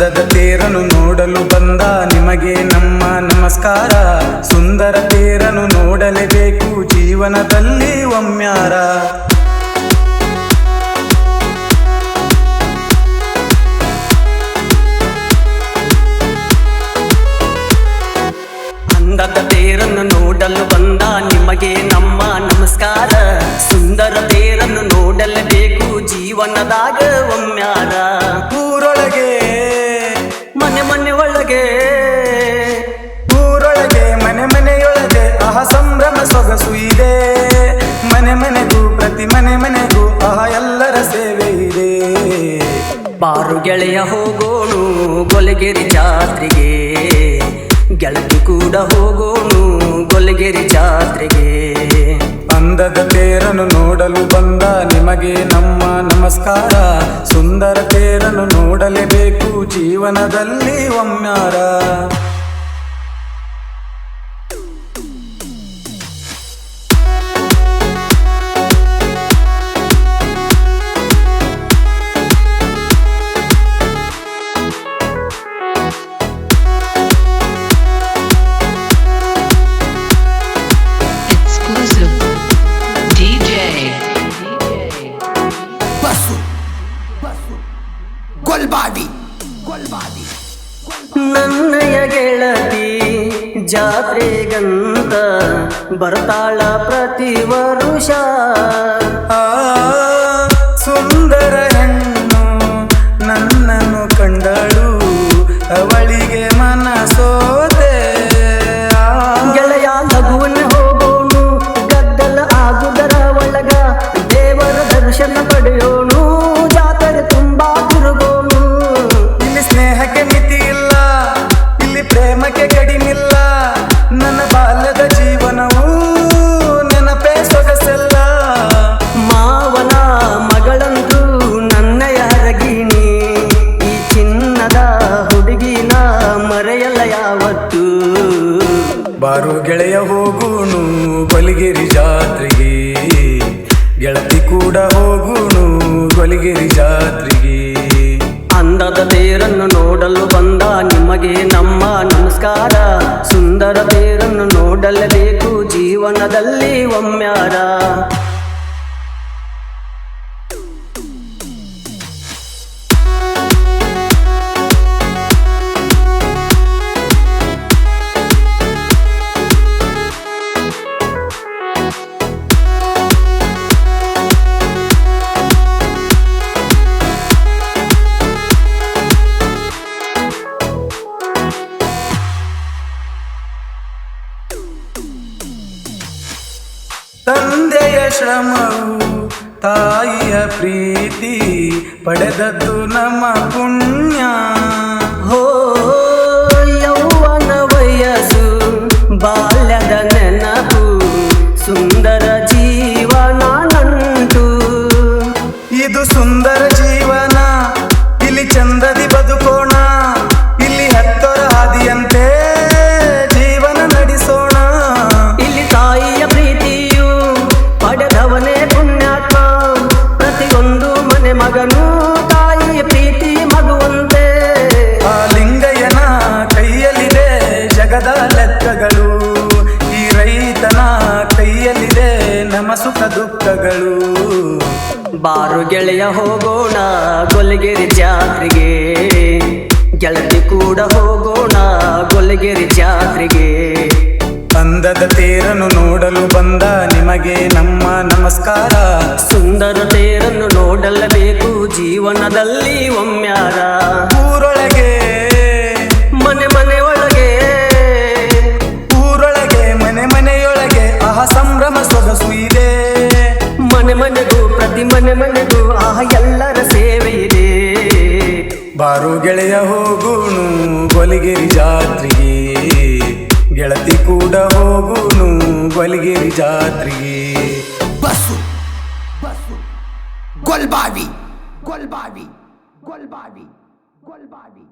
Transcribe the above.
ತೇರನು ನೋಡಲು ಬಂದ ನಿಮಗೆ ನಮ್ಮ ನಮಸ್ಕಾರ. ಸುಂದರ ತೇರನು ನೋಡಲೇಬೇಕು ಜೀವನದಲ್ಲಿ ಒಮ್ಮ್ಯಾರ ಬಾರು ಗೆಳೆಯ ಹೋಗೋಣು, ಗೊಲಗೆರಿ ಜಾತ್ರೆಗೆ. ಗೆಳತಿ ಕೂಡ ಹೋಗೋಣು, ಗೊಲಗೆರಿ ಜಾತ್ರೆಗೆ. ಅಂದದ ತೇರನ್ನು ನೋಡಲು ಬಂದ ನಿಮಗೆ ನಮ್ಮ ನಮಸ್ಕಾರ. ಸುಂದರ ತೇರನ್ನು ನೋಡಲೇಬೇಕು ಜೀವನದಲ್ಲಿ ಒಮ್ಮ್ಯಾರ ನನ್ನಯ ಗೆಳತಿ ಜಾತ್ರೆಗಂತ ಬರ್ತಾಳ ಪ್ರತಿ ವರುಷ. ಆ ಬಾರು ಗೆಳೆಯ ಹೋಗುಣು? ಕೊಲಿಗೆರಿ ಜಾತ್ರೆಗೆ. ಗೆಳತಿ ಕೂಡ ಹೋಗುಣು? ಕೊಲಿಗೆರಿ ಜಾತ್ರೆಗೆ. ಅಂದದ ತೇರನ್ನು ನೋಡಲು ಬಂದ ನಿಮಗೆ ನಮ್ಮ ನಮಸ್ಕಾರ. ಸುಂದರ ತೇರನ್ನು ನೋಡಲೇಬೇಕು ಜೀವನದಲ್ಲಿ ಒಮ್ಮ್ಯಾರ ಶ್ರಮವು ತಾಯಿಯ ಪ್ರೀತಿ ಪಡೆದದ್ದು ನಮ್ಮ ಪುಣ್ಯ. ಜಗದ ಲೆಕ್ಕಗಳು. ಈ ರೈತನ ಕೈಯಲ್ಲಿದೆ ನಮ್ಮ ಸುಖ ದುಃಖಗಳು ಬಾರು ಗೆಳೆಯ ಹೋಗೋಣ ಗೊಲಗೆರೆ ಜಾತ್ರೆಗೆ. ಗೆಳತಿ ಕೂಡ ಹೋಗೋಣ ಗೊಲಗೆರೆ ಜಾತ್ರೆಗೆ. ಅಂದದ ತೇರನ್ನು ನೋಡಲು ಬಂದ ನಿಮಗೆ ನಮ್ಮ ನಮಸ್ಕಾರ. ಸುಂದರ ತೇರನ್ನು ನೋಡಲಬೇಕು, ಜೀವನದಲ್ಲಿ ಒಮ್ಮ್ಯಾರ ಊರೊಳಗೆ ಎಲ್ಲರ ಸೇವೆ ಇದೆ. ಬಾರು ಗೆಳೆಯ ಹೋಗುನು ಗೊಲಿಗಿರಿ ಜಾತ್ರೆಗೆ ಗೆಳತಿ ಕೂಡ ಹೋಗುನು ಗೊಲಿಗಿರಿ ಜಾತ್ರೆಗೆ ಬಸ್ಸು ಬಸ್ಸು ಗೊಲ್ಬಾವಿ ಗೊಲ್ಬಾವಿ ಗೊಲ್ಬಾವಿ ಗೊಲ್ಬಾವಿ